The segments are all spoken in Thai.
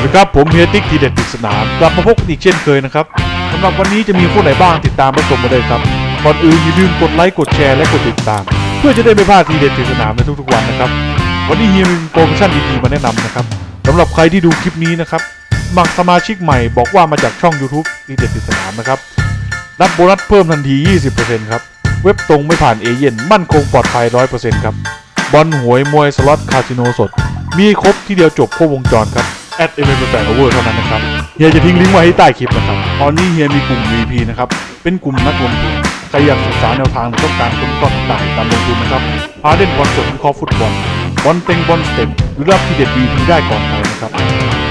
สวัสดีครับผมเฮียติ๊กทีเด็ดติดสนามกลับมาพบกันอีกเช่นเคยนะครับสำหรับวันนี้จะมีคู่ไหนบ้างติดตามรับชมมาเลยครับก่อนอื่นอย่าลืมกดไลค์กดแชร์และกดติดตาม เพื่อจะได้ไม่พลาดทีเด็ดติดสนามในทุกๆวันนะครับวันนี้เฮียมีโปรโมชั่นดีๆมาแนะนำนะครับสำหรับใครที่ดูคลิปนี้นะครับมัครสมาชิกใหม่บอกว่ามาจากช่อง YouTube ทีเด็ดติดสนามนะครับรับโบนัสเพิ่มทันที 20%ครับเว็บตรงไม่ผ่านเอเย่นมั่นคงปลอดภัย 100%ครับบอลหวยมวยสล็อตคาสิโนสด มีครบที่เดียวจบครบวงจรครับ แอดเอ็มเอ็มแปดโอเวอร์เท่านั้นนะครับเฮียจะทิ้งลิงก์ไว้ให้ใต้คลิปนะครับ ตอนนี้เฮียมีกลุ่ม VP นะครับ เป็นกลุ่มนักลงทุนใครอยากศึกษาแนวทางต้องการค้นข้อต่างๆการลงทุนนะครับพาเล่นบอลสดคราะห์ฟุตบอลบอลเต็งบอลสเต็ปหรือรับทีเด็ด VP ได้ก่อนใครนะครับ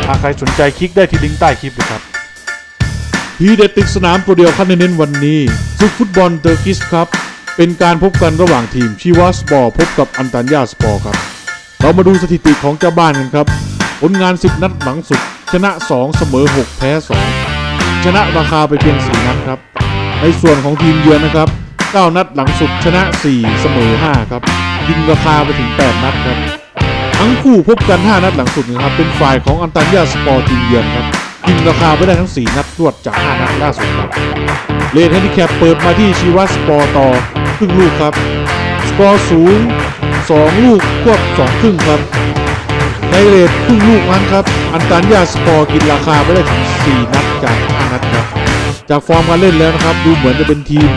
หากใครสนใจคลิกได้ที่ลิงก์ใต้คลิปเลยครับทีเด็ดติดสนามตัวเดียวขั้นเน้นวันนี้ศึกฟุตบอลเตอร์กิสครับเป็นการพบกันระหว่างทีมชีวาสปอร์พบกับอันตันยาสปอร์ครับเรามาดูสถิติของเจ้าบ้านกันครับ ผลงาน 10 นัดหลังสุด ชนะ 2 เสมอ 6 แพ้ 2 ชนะราคาไปเพียง 4 นัดครับ ในส่วนของทีมเยือนนะครับ 9 นัดหลังสุด ชนะ 4 เสมอ 5 ครับยิงราคาไปถึง 8 นัดครับ ทั้งคู่พบกัน 5 นัดหลังสุดนะครับ เป็นฝ่ายของอันตันยาสปอร์ทีมเยือนครับยิงราคาไปได้ทั้ง 4 นัดรวดจาก 5 นัดล่าสุดครับเลนแฮนดิแคปเปิดมาที่ชีวาสปอร์ต่อครึ่งลูกครับ สกอร์สูง 2 ลูกควบ 2 ครึ่งครับ ในเรทครึ่งลูกนั้นครับ อันตันยาสปอร์กินราคาไปได้ถึง 4 นัดจาก 5 นัดครับ จากฟอร์มการเล่นแล้วนะครับ ดูเหมือนจะเป็นทีม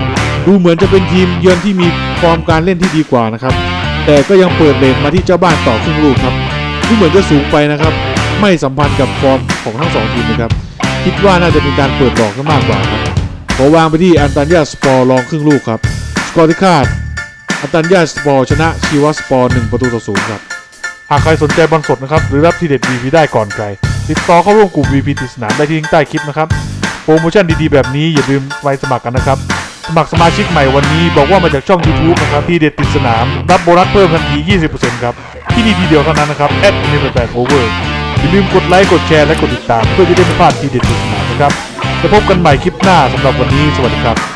ดูเหมือนจะเป็นทีมเยือนที่มีฟอร์มการเล่นที่ดีกว่านะครับ แต่ก็ยังเปิดเลนมาที่เจ้าบ้านต่อครึ่งลูกครับ ดูเหมือนจะสูงไปนะครับ ไม่สัมพันธ์กับฟอร์มของทั้งสองทีมนะครับ คิดว่าน่าจะเป็นการเปิดหลอกมากกว่าครับขอวางไปที่อันตันยาสปอร์ลองครึ่งลูกครับ สกอร์ที่คาดอันตันยาสปอร์ชนะชีวาสปอร์1ประตูต่อศูนย์ครับากใครสนใจบอลสดนะครับ หรือรับทีเด็ด VP ได้ก่อนใคร ติดต่อเข้าร่วมกลุ่ม VP ติดสนามได้ที่ลิงก์ใต้คลิปนะครับ โปรโมชั่นดีๆ แบบนี้อย่าลืมไปสมัครกันนะครับ สมัครสมาชิกใหม่วันนี้บอกว่ามาจากช่อง YouTube นะครับทีเด็ดติดสนาม รับโบนัสเพิ่มทันที 20%ครับ ที่นี่ทีเดียวเท่านั้นนะครับแอดมินแปดโอเวอร์อย่าลืมกดไลค์กดแชร์และกดติดตาม เพื่อจะได้ไม่พลาดทีเด็ดติดสนามนะครับจะพบกันใหม่คลิปหน้าสำหรับวันนี้สวัสดีครับ